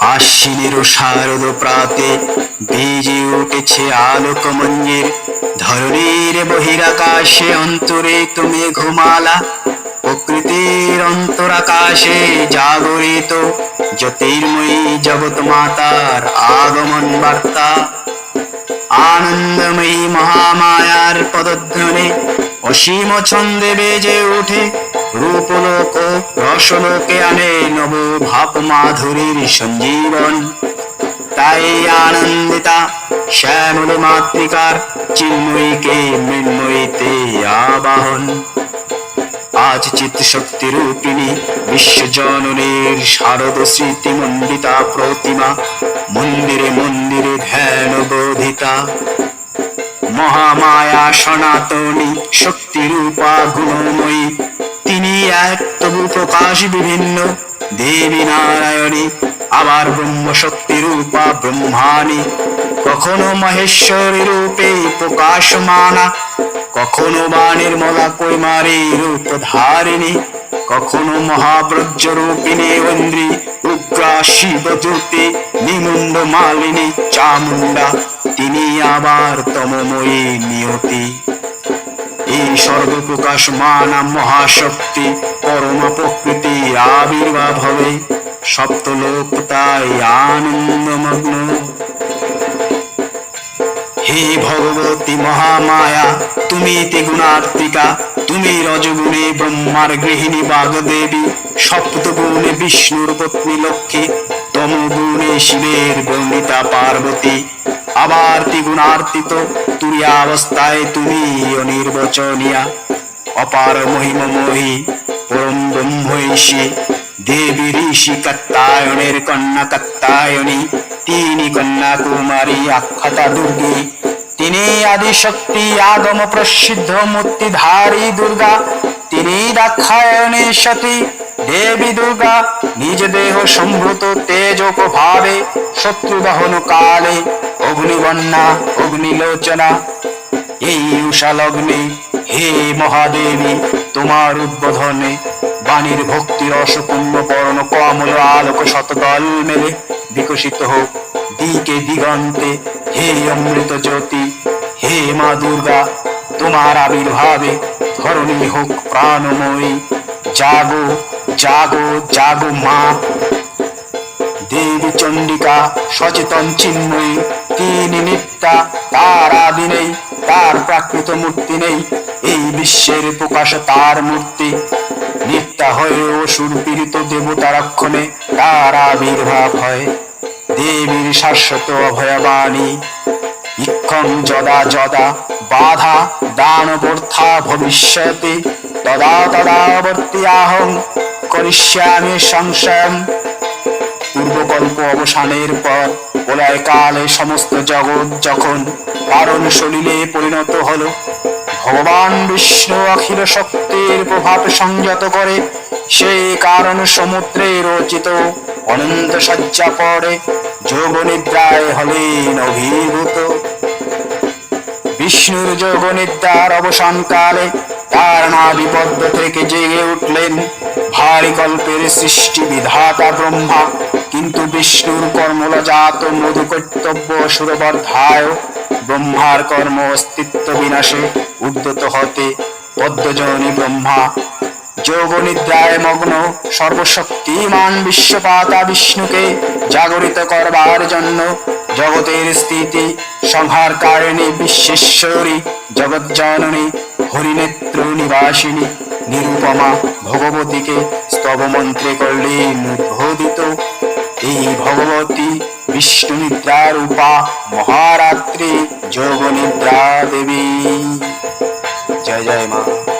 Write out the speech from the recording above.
আশ্বিনের শারদ প্রাতে বেজে উঠেছে আলোক মঞ্জের। ধরণীর বহিরাকাশে অন্তরে তুমি ঘুমালা। প্রকৃতির অন্তরাকাশে জাগরিত জ্যোতির্ময়ী জগৎ মাতার আগমন বার্তা। আনন্দময়ী মহামায়ার পদধ্বনি অসীম ছন্দে বেজে উঠে রূপলোক রসলোকে আনে নব ভাব মাধুরীর সঞ্জীবন। তাই আনন্দিতা শ্যামল মাতৃকার চিন্ময়ীকে মৃন্ময়ীতে আবাহন। আজ চিত্ত শক্তি রূপিণী বিশ্বজননীর শারদ স্মৃতি মণ্ডিতা প্রতিমা মন্দিরে মন্দিরে ধ্যান বোধিতা। মহামায়া সনাতনী শক্তি রূপা গুণময়ী তিনি এক তবু প্রকাশ বিভিন্ন। দেবী নারায়ণী, আবার ব্রহ্ম শক্তি রূপা ব্রহ্মাণী। কখনো মহেশ্বরী রূপে প্রকাশমানা, কখনো বা নির্মলা কৈমারী রূপ ধারিণী কখনো মহাব্রজ রূপিণী ঐন্দ্রী, উগ্রা শিব জ্যোতি নিমুন্ড মালিনী চামুন্ডা তিনি আবার তমময়ী নিয়তি। সর্বপ্রকাশ মানা মহাশক্তি পরম প্রকৃতি আবির্ভাব হবে। সপ্তলোক তাই আনন্দমগ্ন। হে ভগবতী মহামায়া, তুমি ত্রিগুণাত্মিকা, তুমি রজগুণে ব্রহ্মার গৃহিণী বাগদেবী, সপ্তগুণে বিষ্ণুর পত্নী লক্ষ্মী, তমগুণে শিবের বর্ণিতা পার্বতী। আবার ত্রিগুণার্তিত তুরিয়া অবস্থায় তুমি অনির্বচনিয়া। অপার মহিমময়ী পরম ব্রহ্মৈষী, দেবী ঋষি কাত্তায়নের কন্যা কাত্তায়নী তিনি কন্যা কুমারী আখ্যাতা দুর্গী। তিনি আদি শক্তি আগম প্রসিদ্ধ মূর্তিধারী দুর্গা। তিনি দাক্ষায়ণের সতী দেবী দুর্গা। নিজ দেহ সম্ভূত তেজ ভাবে শত্রু দহন কালে অগ্নিবন্যা অগ্নিলোচনা, এই উষা লগ্নে হে মহাদেবী, তোমার উদ্বোধনে বাণীর ভক্তি রসপূর্ণ পরণ কমল আলোক শতদল মেলে বিকশিত হোক দিকে দিগন্তে। হে অমৃত জ্যোতি, হে মা দুর্গা, তোমার আবির্ভাবে ধরণী হোক প্রাণময়ী। জাগো জাগো জাগো মা। দেবী চণ্ডিকা, সচেতন চিন্ময়ী, তিনি নিত্যা, তার আদি নেই, তার প্রাকৃত মূর্তি নেই। বিশ্বের প্রকাশ তার মূর্তি। নিত্যা হয়ে অসুর পীড়িত দেবতা রক্ষণে তার আবির্ভাব হয়। দেবীর শাশ্বত অভয়বাণী। ইক্ষং যদা যদা বাধা দানবর্থা ভবিষ্যতে তদা তদাবর্তী আহং করিষ্যামি সংশয়ম পূর্বকল্প অবসানের পর প্রলয় কালে সমস্ত জগৎ যখন কারণ সলিলে পরিণত হলো ভগবান বিষ্ণু অখিল শক্তির প্রভাব সংযত করে, সেই কারণ সমুদ্রে রচিত অনন্ত সজ্জা পড়ে, যোগ নিদ্রায় হলেন অভিভূত। বিষ্ণুর যোগ নিদ্রার অবসান কালে তার নাবিপদ্ম থেকে জেগে উঠলেন ভারী কল্পের সৃষ্টি বিধাতা ব্রহ্মা। কিন্তু বিষ্ণুর কর্মলজাত মধু কর্তব্য সুরবর্ধায় ব্রহ্মার কর্ম অস্তিত্ব বিনাশে উদ্যত হতে পদ্মজনী ব্রহ্মা। যোগ নিদ্রায় মগ্ন সর্বশক্তিমান বিশ্বপাতা বিষ্ণুকে জাগরিত করবার জন্য জগতের স্থিতি, সংহার কারিণী, বিশ্বেশ্বরী জগৎ জননী হরিনেত্র নিবাসিনী, নিরুপমা ভগবতীকে স্তব মন্ত্রে করলেন উদ্বোধিত। এই ভগবতী বিষ্ণু নিদ্রা রূপা মহারাত্রি যোগ নিদ্রা দেবী জয় জয় মা।